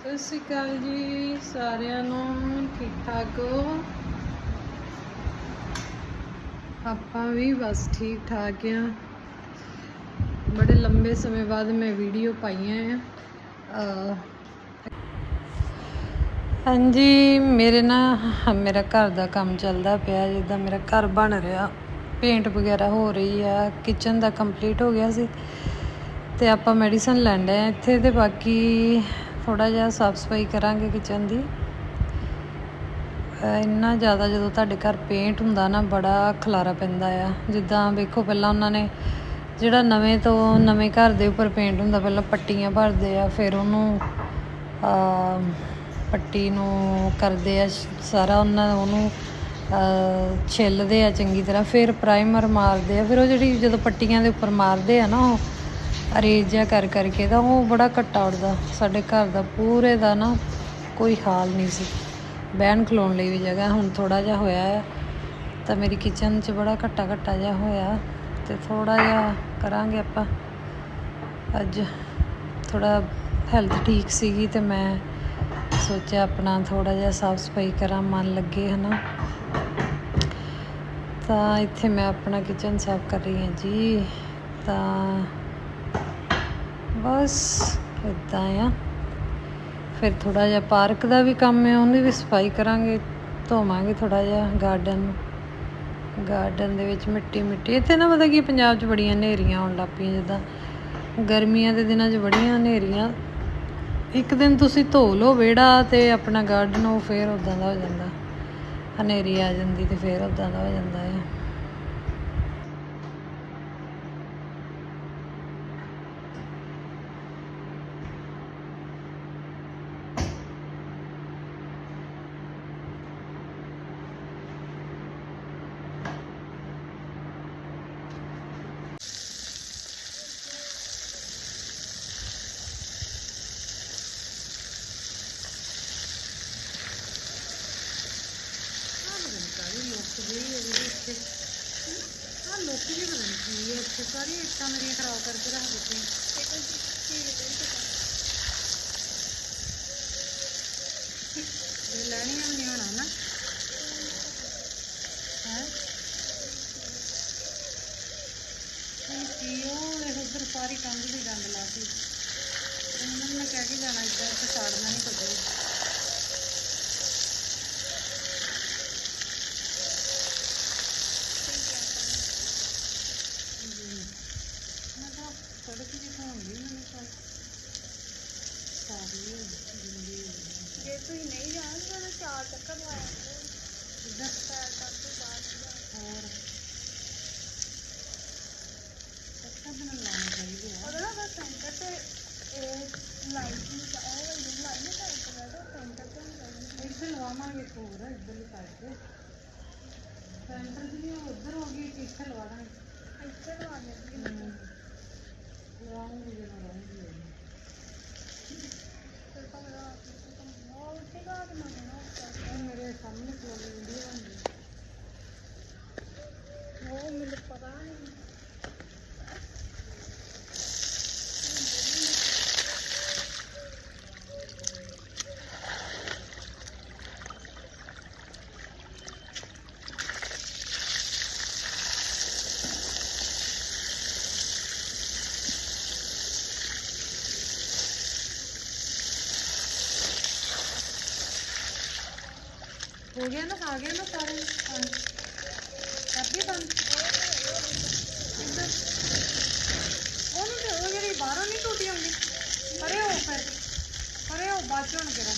ਸਤਿ ਸ਼੍ਰੀ ਅਕਾਲ ਜੀ, ਸਾਰਿਆਂ ਨੂੰ ਠੀਕ ਠਾਕ ਹੋ? ਆਪਾਂ ਵੀ ਬਸ ਠੀਕ ਠਾਕ ਆ। ਬੜੇ ਲੰਬੇ ਸਮੇਂ ਬਾਅਦ ਮੈਂ ਵੀਡੀਓ ਪਾਈਆਂ ਆ। ਹਾਂਜੀ, ਮੇਰੇ ਨਾ, ਮੇਰਾ ਘਰ ਦਾ ਕੰਮ ਚੱਲਦਾ ਪਿਆ, ਜਿੱਦਾਂ ਮੇਰਾ ਘਰ ਬਣ ਰਿਹਾ। ਪੇਂਟ ਵਗੈਰਾ ਹੋ ਰਹੀ ਆ, ਕਿਚਨ ਦਾ ਕੰਪਲੀਟ ਹੋ ਗਿਆ ਸੀ। ਤੇ ਆਪਾਂ ਮੈਡੀਸਨ ਲੈਂਦੇ ਆ ਇੱਥੇ ਤੇ ਬਾਕੀ ਥੋੜਾ ਜਿਹਾ ਸਾਫ਼ ਸਫ਼ਾਈ ਕਰਾਂਗੇ ਕਿਚਨ ਦੀ। ਇੰਨਾ ਜ਼ਿਆਦਾ ਜਦੋਂ ਤੁਹਾਡੇ ਘਰ ਪੇਂਟ ਹੁੰਦਾ ਨਾ, ਬੜਾ ਖਲਾਰਾ ਪੈਂਦਾ ਆ। ਜਿੱਦਾਂ ਵੇਖੋ ਪਹਿਲਾਂ ਉਹਨਾਂ ਨੇ ਜਿਹੜਾ ਨਵੇਂ ਤੋਂ ਨਵੇਂ ਘਰ ਦੇ ਉੱਪਰ ਪੇਂਟ ਹੁੰਦਾ, ਪਹਿਲਾਂ ਪੱਟੀਆਂ ਭਰਦੇ ਆ, ਫਿਰ ਉਹਨੂੰ ਪੱਟੀ ਨੂੰ ਕਰਦੇ ਆ, ਸਾਰਾ ਉਹਨਾਂ ਉਹਨੂੰ ਛਿੱਲਦੇ ਆ ਚੰਗੀ ਤਰ੍ਹਾਂ, ਫਿਰ ਪ੍ਰਾਈਮਰ ਮਾਰਦੇ ਆ। ਫਿਰ ਉਹ ਜਿਹੜੀ ਜਦੋਂ ਪੱਟੀਆਂ ਦੇ ਉੱਪਰ ਮਾਰਦੇ ਆ ਨਾ ਉਹ ਅਰੇਜ ਜਿਹਾ ਕਰ ਕਰਕੇ ਤਾਂ ਉਹ ਬੜਾ ਘੱਟਾ ਉੱਡਦਾ। ਸਾਡੇ ਘਰ ਦਾ ਪੂਰੇ ਦਾ ਨਾ ਕੋਈ ਹਾਲ ਨਹੀਂ ਸੀ। ਬਹਿਣ ਖਲੋਣ ਲਈ ਵੀ ਜਗ੍ਹਾ ਹੁਣ ਥੋੜਾ ਜਿਹਾ ਹੋਇਆ ਹੈ ਤਾਂ ਮੇਰੀ ਕਿਚਨ 'ਚ ਬੜਾ ਘੱਟਾ ਘੱਟਾ ਜਿਹਾ ਹੋਇਆ ਤੇ ਥੋੜਾ ਜਿਹਾ ਕਰਾਂਗੇ ਆਪਾਂ। ਅੱਜ ਥੋੜਾ ਹੈਲਥ ਠੀਕ ਸੀਗੀ ਤੇ ਮੈਂ ਸੋਚਿਆ ਆਪਣਾ ਥੋੜਾ ਜਿਹਾ ਸਾਫ਼ ਸਫ਼ਾਈ ਕਰਾਂ, ਮਨ ਲੱਗੇ ਹਨਾ। ਤਾਂ ਇੱਥੇ ਮੈਂ ਆਪਣਾ ਕਿਚਨ ਸਾਫ਼ ਕਰ ਰਹੀ ਹਾਂ ਜੀ। ਤਾਂ ਬਸ ਇਦਾਂ ਆ। ਫਿਰ ਥੋੜਾ ਜਿਹਾ ਪਾਰਕ ਦਾ ਵੀ ਕੰਮ ਹੈ ਉਹਦੀ ਵੀ ਸਫ਼ਾਈ ਕਰਾਂਗੇ, ਧੋਵਾਂਗੇ ਥੋੜਾ ਜਿਹਾ ਗਾਰਡਨ ਗਾਰਡਨ ਦੇ ਵਿੱਚ ਮਿੱਟੀ ਮਿੱਟੀ ਇੱਥੇ ਨਾ ਪਤਾ ਕੀ ਪੰਜਾਬ 'ਚ ਬੜੀਆਂ ਹਨੇਰੀਆਂ ਆਉਣ ਲੱਗ ਪਈਆਂ, ਜਿੱਦਾਂ ਗਰਮੀਆਂ ਦੇ ਦਿਨਾਂ 'ਚ ਬੜੀਆਂ ਹਨੇਰੀਆਂ। ਇੱਕ ਦਿਨ ਤੁਸੀਂ ਧੋ ਲਓ ਵਿਹੜਾ ਤੇ ਆਪਣਾ ਗਾਰਡਨ ਉਹ ਫੇਰ ਉਦਾਂ ਦਾ ਹੋ ਜਾਂਦਾ। ਹਨੇਰੀ ਆ ਜਾਂਦੀ ਤੇ ਫੇਰ ਉਦਾਂ ਦਾ ਹੋ ਜਾਂਦਾ ਹੈ ਆ ਲੋਕੀ ਵੀ ਬਣ ਇੱਥੇ ਸਾਰੀ ਇੱਟਾਂ ਮੇਰੀਆਂ ਖਰਾਬ ਕਰਕੇ ਰੱਖ ਦਿੱਤੀਆਂ। ਲੈਣੀਆਂ ਵੀ ਨਹੀਂ ਹੋਣਾ ਨਾ। ਹੈ? ਕੀ ਉਹ ਇਹ ਉਧਰ ਸਾਰੀ ਕੰਧ ਦੀ ਡੰਗ ਲਾਤੀ। ਉਹਨਾਂ ਨੇ ਕਹਿ ਕੇ ਜਾਣਾ ਤੇ ਸਾੜਨਾ ਨਹੀਂ ਕਦੇ ਮੈਂ ਤਾਂ ਸੜਕ ਦੀ ਹੋਣਗੀ ਮੈਨੂੰ ਤਾਂ ਸਾਰੀ ਜਿੰਦੀ ਜੇ ਤੁਸੀਂ ਨਹੀਂ ਜਾਣਾ ਤਾਂ ਚਾਰ ਚੱਕਰ ਲਾਇਆ ਇੱਧਰ ਪੈਰ ਕਰ ਤੋਂ ਬਾਅਦ ਹੋਰ ਪੱਕਾ ਬਣਾ ਲਾਉਣਾ ਚਾਹੀਦਾ ਆ ਉਹਦਾ ਨਾ ਬਸ ਸੈਂਟਰ ਤੇ ਇਹ ਲਾਈਟ ਨੂੰ ਉਹ ਵਾਲੀ ਲਾਈਟ ਨਾ ਸੈਂਟਰ ਦਾ ਸੈਂਟਰ ਤੇ ਹੁੰਦਾ ਇੱਧਰ ਲਵਾਵਾਂਗੇ ਇੱਕ ਹੋਰ ਇੱਧਰਲੀ ਸਾਈਡ ਤੇ ਸੈਂਟਰ ਦੀ ਵੀ ਉੱਧਰ ਹੋ ਗਈ ਕਿ ਇੱਥੇ ਉਹ ਉੱਥੇ ਦਾ ਤੇ ਮੈਂ ਨਾ ਇਹ ਮੇਰੇ ਸਾਹਮਣੇ ਕੋਲ ਵੀਡੀਓ ਬਣਦੀ ਉਹ ਮੈਨੂੰ ਪਤਾ ਨਹੀਂ। ਹੋ ਗਿਆ ਨਾ, ਆ ਗਿਆ ਨਾ ਸਾਰੇ? ਕਰਦੀ ਬੰਦ। ਇੱਧਰ। ਉਹਨੂੰ ਤੇ ਉਹ ਜਿਹੜੀ ਬਾਹਰੋਂ ਨਹੀਂ ਟੂਟੀ ਆਉਂਦੀ ਪਰੇ ਹੋ ਫਿਰ। ਪਰੇ ਹੋ, ਬਾਅਦ ਚੋਂ ਕਿਹੜਾ